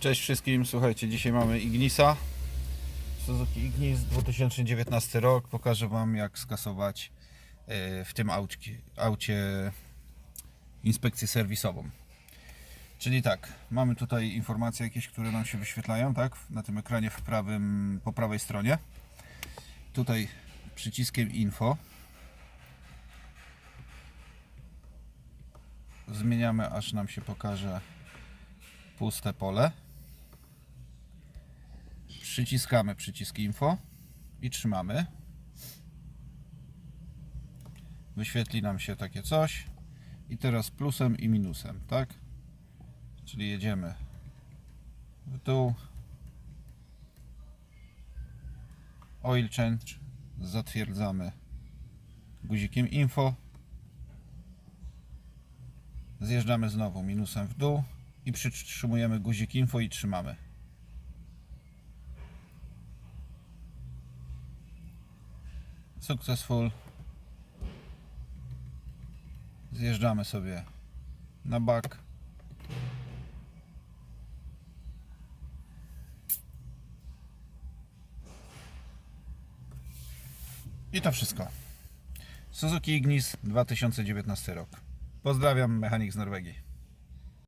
Cześć wszystkim, słuchajcie, dzisiaj mamy Ignisa Suzuki Ignis 2019 rok. Pokażę Wam jak skasować e, w tym aucie, aucie inspekcję serwisową. Czyli tak, mamy tutaj informacje jakieś, które nam się wyświetlają, tak? Na tym ekranie w prawym, po prawej stronie. Tutaj przyciskiem info. Zmieniamy aż nam się pokaże puste pole. Przyciskamy przycisk info i trzymamy. Wyświetli nam się takie coś. I teraz plusem i minusem, tak? Czyli jedziemy w dół. Oil change zatwierdzamy guzikiem info. Zjeżdżamy znowu minusem w dół i przytrzymujemy guzik info i trzymamy. Successful. Zjeżdżamy sobie na bak. I to wszystko. Suzuki Ignis 2019 rok. Pozdrawiam, mechanik z Norwegii.